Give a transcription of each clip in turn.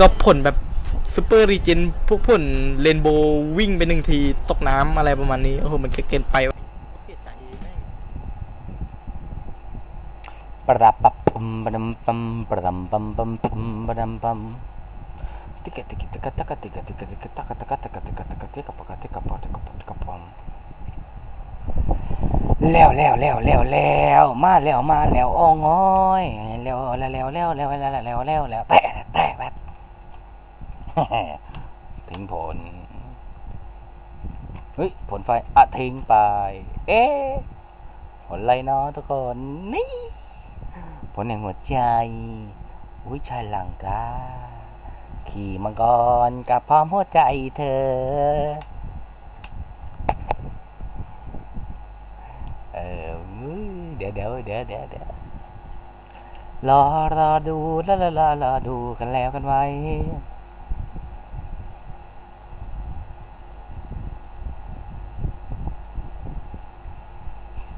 ก็ผลแบบซูเปอร์รีเจนพวกผลเรนโบว์วิ่งไปหนึ่งทีตกน้ำอะไรประมาณนี้ โอ้โห มันเกินไปวะเสียใจแม่งปรับปับปัมปะดัมปัมปะดัมปัมปัมปัมปะดัมปัมติกติกติกะตะกติกติกติกะตะกะตะกะตะกติกะตะกติกะปะกติกปะติกปะติกะปอมแล้วแล้วแล้วแล้วแล้วมาแล้วมาแล้วอ้องอยแล้วแล้วแล้วแล้วแล้วแล้วแล้วแล้วแล้วแต่แต่แบบ ทิ้งผล เฮ้ย ผลไฟอะทิ้งไป เอ๊ะ ผลอะไรเนาะทุกคน นี่ ผลแห่งหัวใจ อุ้ยชายหลังกา ขี่มังกรกับพร้อมหัวใจเธอ เออ เดี๋ยวเดี๋ยวเดี๋ยวเดี๋ยวเดี๋ยวรอรอดู รอรอรอรอดูกันแล้วกันไว้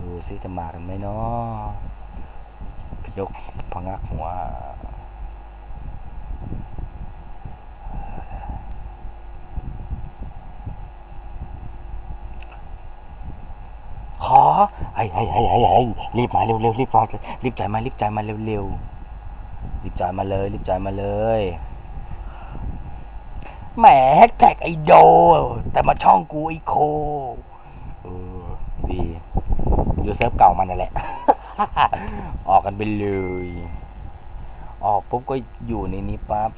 ดูสิ จะมากันไหมเนาะพยกพงักหัวขอไอ้ไอ้ไอ้ไอ้ไอ้รีบมาเร็วเร็วรีบมารีบจ่ายมารีบจ่ายมาเร็วเร็วรีบจ่ายมาเลยรีบจ่ายมาเลยแหมแฮชแท็กไอโด แต่มาช่องกูไอโค ซิร์ฟเก่ามันนั่นแหละ ออกกันไปเลย ออกปุ๊บก็อยู่ในนี้ปั๊บ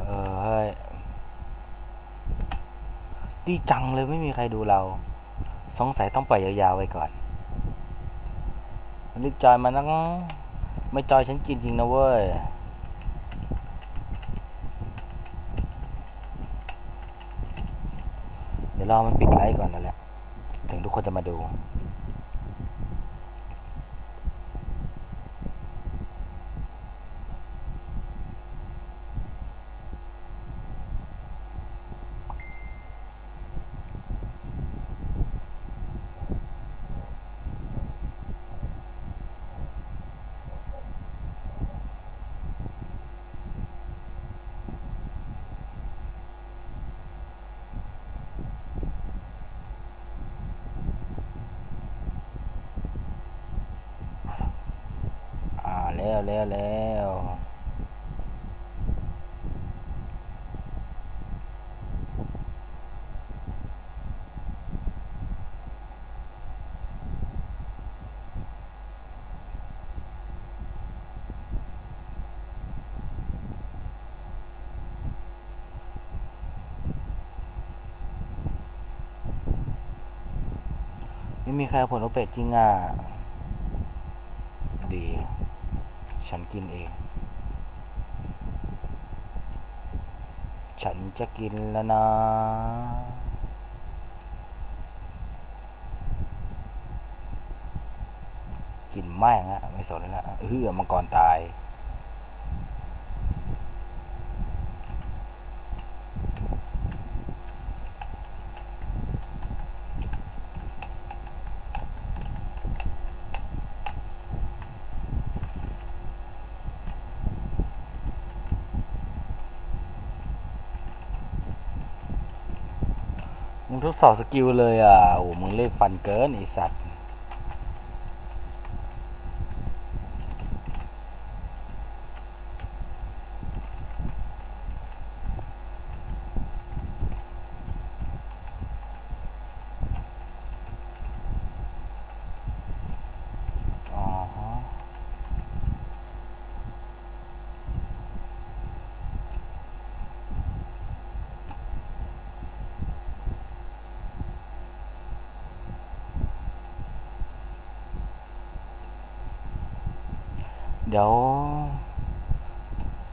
เออเฮ้ยดีจังเลยไม่มีใครดูเรา สงสัยต้องปล่อยยาวๆไว้ก่อนรีบจอยมานั่งไม่จอยฉันกินจริงนะเว้ย ดี๋ยวรอมันปิดไลฟ์ก่อนนั่นแหละ ถึงทุกคนจะมาดู อ่า แล้วแล้วไม่มีใครผลโอเป็ดจริงอะ ดี ฉันกินเอง ฉันจะกินแล้วนะ กินแม่งอะไม่สนแล้วเฮือมังกรตาย มึงทดสอบสกิลเลยอะโอ้มึงเล่นฟันเกินไอสัตว์ อ๋อฮะ เดี๋ยว